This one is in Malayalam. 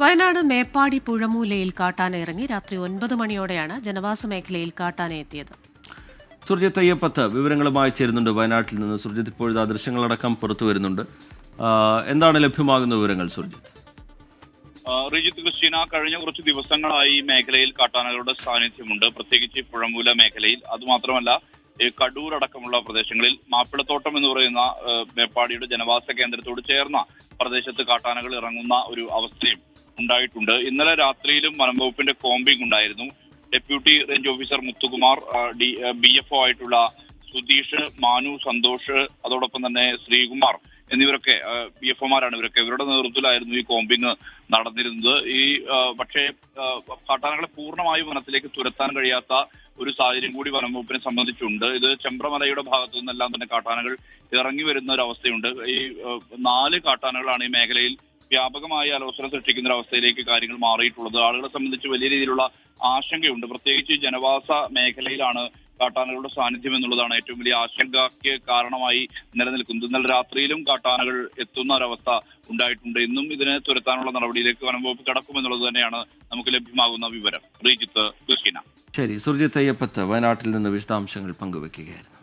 വയനാട് മേപ്പാടി പുഴമൂലയിൽ കാട്ടാന ഇറങ്ങി രാത്രി ഒൻപത് മണിയോടെയാണ് ജനവാസ മേഖലയിൽ കാട്ടാന എത്തിയത്. സുർജിത്ത് അയ്യപ്പത്ത് വിവരങ്ങളുമായി ചേരുന്നുണ്ട്. വയനാട്ടിൽ നിന്ന് സുർജിത്ത് ഇപ്പോഴത്തെ ദൃശ്യങ്ങളടക്കം പുറത്തു വരുന്നുണ്ട്. എന്താണ് ലഭ്യമാകുന്ന വിവരങ്ങൾ സുർജിത്ത്? റിജിത്ത് ക്രിസ്റ്റീന കഴിഞ്ഞ കുറച്ച് ദിവസങ്ങളായി ഈ മേഖലയിൽ കാട്ടാനകളുടെ സാന്നിധ്യമുണ്ട്. പ്രത്യേകിച്ച് പുഴമൂല മേഖലയിൽ. അതുമാത്രമല്ല ഈ കടൂർ അടക്കമുള്ള പ്രദേശങ്ങളിൽ മാപ്പിളത്തോട്ടം എന്ന് പറയുന്ന മേപ്പാടിയുടെ ജനവാസ കേന്ദ്രത്തോട് ചേർന്ന പ്രദേശത്ത് കാട്ടാനകൾ ഇറങ്ങുന്ന ഒരു അവസ്ഥയും ഉണ്ടായിട്ടുണ്ട്. ഇന്നലെ രാത്രിയിലും വനം വകുപ്പിന്റെ കോമ്പിംഗ് ഉണ്ടായിരുന്നു. Deputy range officer Muthukumar D B F O ആയിട്ടുള്ള സുധീഷ് മാനു സന്തോഷ് അതോടൊപ്പം തന്നെ ശ്രീകുമാർ എന്നിവരൊക്കെ ബി എഫ് ഒമാരാണ് ഇവരൊക്കെ. ഇവരുടെ നേതൃത്വത്തിലായിരുന്നു ഈ കോമ്പിംഗ് നടന്നിരുന്നത്. ഈ പക്ഷേ കാട്ടാനകളെ പൂർണമായി വനത്തിലേക്ക് തുരത്താൻ കഴിയാത്ത ഒരു സാഹചര്യം കൂടി വനം വകുപ്പിനെ സംബന്ധിച്ചുണ്ട്. ഇത് ചെമ്പ്രമലയുടെ ഭാഗത്തു നിന്നെല്ലാം തന്നെ കാട്ടാനകൾ ഇറങ്ങി വരുന്ന ഒരു അവസ്ഥയുണ്ട്. ഈ നാല് കാട്ടാനകളാണ് ഈ മേഖലയിൽ വ്യാപകമായി അലോസരം സൃഷ്ടിക്കുന്ന അവസ്ഥയിലേക്ക് കാര്യങ്ങൾ മാറിയിട്ടുള്ളത്. ആളുകളെ സംബന്ധിച്ച് വലിയ രീതിയിലുള്ള ആശങ്കയുണ്ട്. പ്രത്യേകിച്ച് ജനവാസ മേഖലയിലാണ് കാട്ടാനകളുടെ സാന്നിധ്യം എന്നുള്ളതാണ് ഏറ്റവും വലിയ ആശങ്കയ്ക്ക് കാരണമായി നിലനിൽക്കുന്നത്. ഇന്നലെ രാത്രിയിലും കാട്ടാനകൾ എത്തുന്ന ഒരവസ്ഥ ഉണ്ടായിട്ടുണ്ട്. ഇന്നും ഇതിനെ തുരത്താനുള്ള നടപടിയിലേക്ക് വനം വകുപ്പ് കടക്കുമെന്നുള്ളത് തന്നെയാണ് നമുക്ക് ലഭ്യമാകുന്ന വിവരം. ശ്രീജിത്ത് കൃഷ്ണ ശരി സുർജിത്ത് അയ്യപ്പത്ത് വയനാട്ടിൽ നിന്ന് വിശദാംശങ്ങൾ പങ്കുവെക്കുകയായിരുന്നു